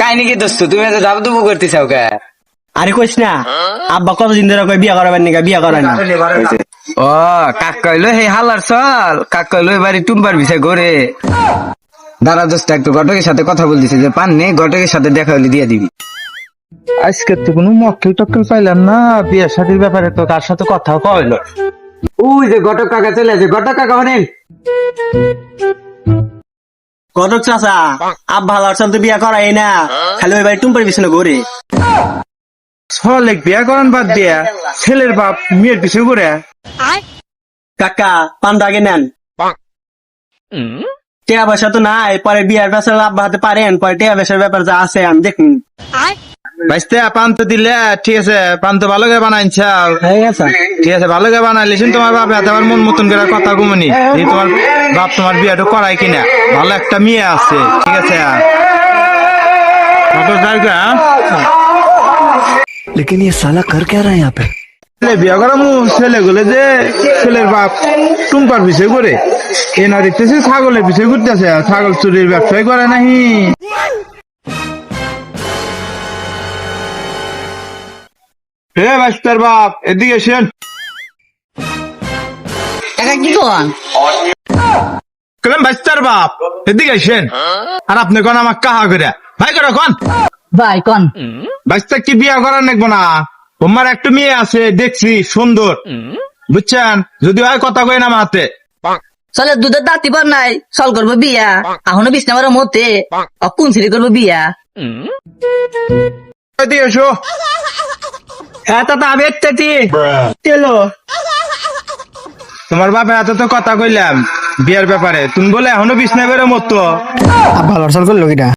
কাহিনী কি দোস্ত? তুমি এত দাবু দুবু করতে চাও কে? আরে কইস না। আব্বা কতদিন ধরে কই বিয়া করাবেন নাকি? বিয়া করায় না। ও কাক কইলো হে হালার চল। কাক কইলো এবারে টুম্বার বিষয় ঘরে। দাঁড়া দোস্ত একটু ঘটকের সাথে কথা বলতেছে। যে পান নেই ঘটকের সাথে দেখা হলে দিয়ে দিবি। আজকে তো কোনো মক্কেল টক্কেল পাইলাম না। বিয়ে শাদির ব্যাপারে তো কার সাথে কথা কইলো ওই যে ঘটক কাকা চলে আছে ঘটক কাকা অনেক চাচা আব্বা হালার চল তো বিয়া করাই না? খালি ওই বাড়ি টুম্পার পিছনে ঘুরে। ছলেক বিয়া করান বাদ দিয়া ছেলের বাপ মেয়ের পিছু করে কাকা পান্তা আগে নেন। টিয়া পয়সা তো নাই পরে বিয়ার ব্যাপার আব্বা হাতে পারেন পরে টিয়া পয়সার ব্যাপার যা আছে আমি দেখুন। বাইসতে পান তো দিলে ঠিক আছে পান তো ভালো করে বানাইছাও হয়ে গেছে ঠিক আছে ভালো করে বানাইলে শুন তোমার বাপ হাতে আমার মন মতন করে কথা ঘুমনি এই তোমার বাপ তোমার বিয়াটা করাই কিনা ভালো একটা মেয়ে আছে ঠিক আছে কত জায়গা लेकिन ये साला कर क्या रहा है यहाँ पे ছেলে বিয়া করামু ছেলে গুলো যে ছেলের বাপ টুম্পার পিছিয়ে করে এ না দেখতেছি ছাগলের পিছিয়ে ঘুরতেছে ছাগল চুরির ব্যবসায় করে নাহি হে বাস্তার বাপ এদিকে এসেন টাকা কি কন কেন বাস্তার বাপ এদিকে এসেন আর আপনি কোন আমার কাহা করে ভাই করে কোন? ভাই কন? কি বিয়া করার নাকবো না? তোমার একটা মেয়ে আছে দেখছি সুন্দর। বুঝছেন? যদি হয় কথা কই না হাতে। চলে দুধের দাঁতি পর নাই চল করব বিয়া। এখনও বিছনা মারা মতে কোন সিঁড়ি করব বিয়া? এদিকে এসো। হ্যাঁ তেলো তোমার বাপে এত তো কথা কইলাম বিয়ের ব্যাপারে। তুমি বলে এখনও বিছনা বেরো মতো আব্বা হালার চল করল কিটা?